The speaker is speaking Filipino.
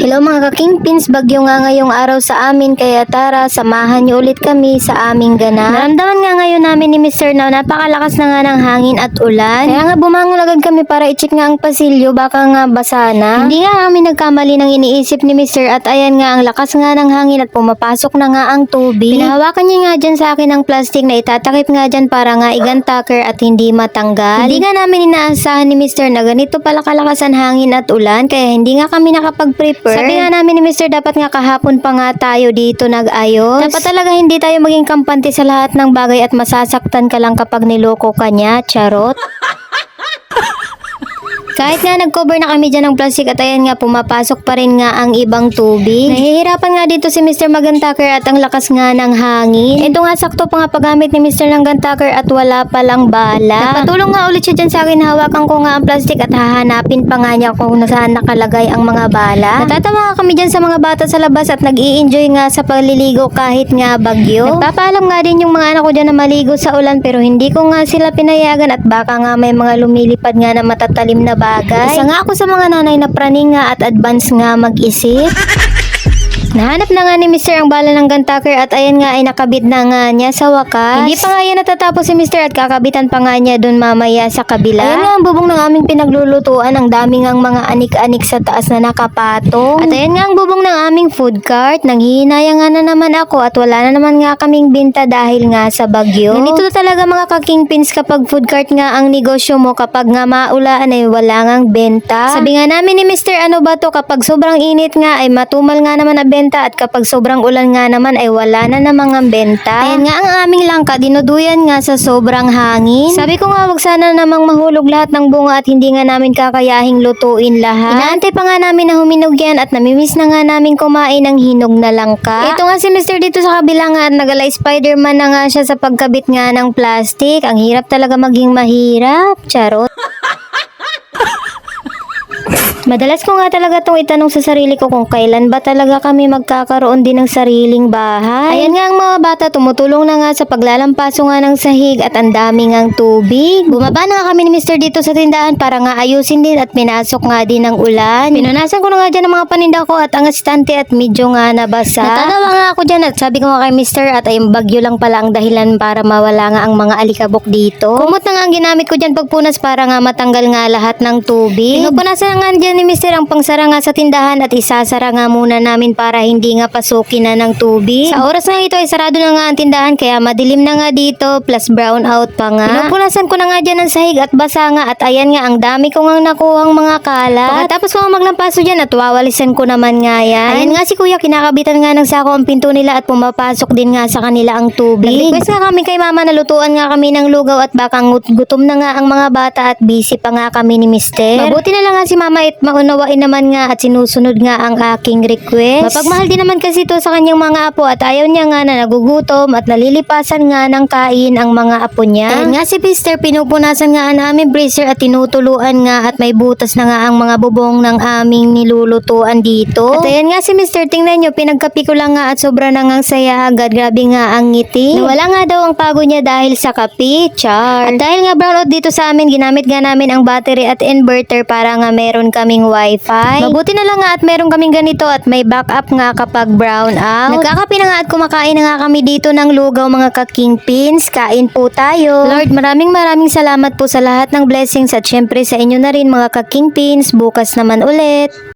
Hello mga ka-kingpins, bagyo nga ngayong araw sa amin kaya tara, samahan niyo ulit kami sa aming ganap. Naramdaman nga ngayon namin ni Mr. na napakalakas na nga ng hangin at ulan. Kaya nga bumangon agad kami para i-check nga ang pasilyo, baka nga basa na. Hindi nga kami nagkamali ng iniisip ni Mr. at ayan nga ang lakas nga ng hangin at pumapasok na nga ang tubig. Pinahawakan niya nga dyan sa akin ang plastic na itatakip nga dyan para nga igantaker at hindi matanggal. Hindi nga namin inaasahan ni Mr. na ganito pala kalakas ang hangin at ulan kaya hindi nga kami nakapag-prepare. Sabi nga namin ni Mr. dapat nga kahapon pa nga tayo dito nag-ayos. Dapat talaga hindi tayo maging kampante sa lahat ng bagay at masasaktan ka lang kapag niloko ka niya, charot. Kahit nga nag-cover na kami dyan ng plastic at ayan nga pumapasok pa rin nga ang ibang tubig. Nahihirapan nga dito si Mr. Magantaker at ang lakas nga ng hangin. Ito nga sakto pa nga paggamit ni Mr. Magantaker at wala palang bala. Nagpatulong nga ulit siya dyan sa akin. Hawakan ko nga ang plastic at hahanapin pa nga niya kung nasaan nakalagay ang mga bala. Natatawa kami dyan sa mga bata sa labas at nag enjoy nga sa pagliligo kahit nga bagyo. Nagpapaalam nga din yung mga anak ko dyan na maligo sa ulan pero hindi ko nga sila pinayagan at baka nga may mga lumilipad nga na matatalim na bagay. Isa nga ako sa mga nanay na praning nga at advance nga mag-isip. Nahanap na nga ni Mr. ang bala ng gantaker at ayan nga ay nakabit na nga niya sa wakas. Hindi pa nga yan natatapos si Mr. at kakabitan pa nga niya dun mamaya sa kabila. Ayan nga ang bubong ng aming pinaglulutuan. Ang dami nga mga anik-anik sa taas na nakapatong. At ayan nga ang bubong ng aming food cart. Nanghihinaya nga na naman ako at wala na naman nga kaming binta dahil nga sa bagyo. Ganito talaga mga kakingpins kapag food cart nga ang negosyo mo kapag nga maulaan ay wala ngang benta. Sabi nga namin ni Mr. ano ba to kapag sobrang init nga ay matumal nga naman na benta at kapag sobrang ulan nga naman ay wala na namang ang benta. Ayan nga ang aming langka, dinuduyan nga sa sobrang hangin. Sabi ko nga wag sana namang mahulog lahat ng bunga at hindi nga namin kakayahing lutuin lahat. Inaantay pa nga namin na huminog yan at namimiss na nga namin kumain ng hinog na langka. Ito nga si Mr. dito sa kabila nga at nagalay Spider-Man na nga siya sa pagkabit nga ng plastic. Ang hirap talaga maging mahirap. Charot. Madalas ko nga talaga tong itanong sa sarili ko kung kailan ba talaga kami magkakaroon din ng sariling bahay. Ayan nga ang mga bata tumutulong na nga sa paglalampaso nga ng sahig at ang dami ngang tubig. Bumaba na nga kami ni Mr. dito sa tindahan para nga ayusin din at pinasok nga din ng ulan. Pinunasan ko na nga dyan ang mga paninda ko at ang estante at medyo nga nabasa. Natatawa nga ako dyan at sabi ko nga kay Mr. at ay bagyo lang pala ang dahilan para mawala nga ang mga alikabok dito. Kumot na nga ang ginamit ko dyan pagpunas para nga matanggal nga lahat ng tubig. Pinupunasan nga dyan ni Mr. ang pangsara nga sa tindahan at isasara nga muna namin para hindi nga pasukin na ng tubig. Sa oras nga ito ay sarado na nga ang tindahan kaya madilim na nga dito plus brown out pa nga. Pinupunasan ko na nga dyan ng sahig at basa nga at ayan nga ang dami ko nga nakuhang mga kalat. Pagkatapos nga maglampaso dyan at wawalisan ko naman nga yan. Ayan nga si kuya kinakabitan nga ng sako ang pinto nila at pumapasok din nga sa kanila ang tubig. Nag-request nga kami kay mama na lutuan nga kami ng lugaw at baka gutom na nga ang mga bata at busy pa nga kami ni mister. Mabuti na lang nga si mama at maunawain naman nga at sinusunod nga ang aking request. Mapagmahal din naman kasi ito sa kanyang mga apo at ayaw niya nga na nagugutom at nalilipasan nga ng kain ang mga apo niya. Ayan nga si mister pinupunasan nga ang aming bracer at tinutuluan nga at may butas na nga ang mga bubong ng aming nilulutuan dito. At ayan nga si mister tingnan nyo pinagkapi ko lang nga at sobra na nga saya agad. Grabe nga ang ngiti. Nawala nga daw ang pagod niya dahil sa kapi. Char. At dahil nga brownout dito sa amin, ginamit nga namin ang battery at inverter para nga meron kaming wifi. Mabuti na lang nga at meron kaming ganito at may backup nga kapag brown out. Nagkakapi na nga at kumakain na nga kami dito ng lugaw mga ka-kingpins. Kain po tayo. Lord, maraming maraming salamat po sa lahat ng blessings at syempre sa inyo na rin mga ka-kingpins. Bukas naman ulit.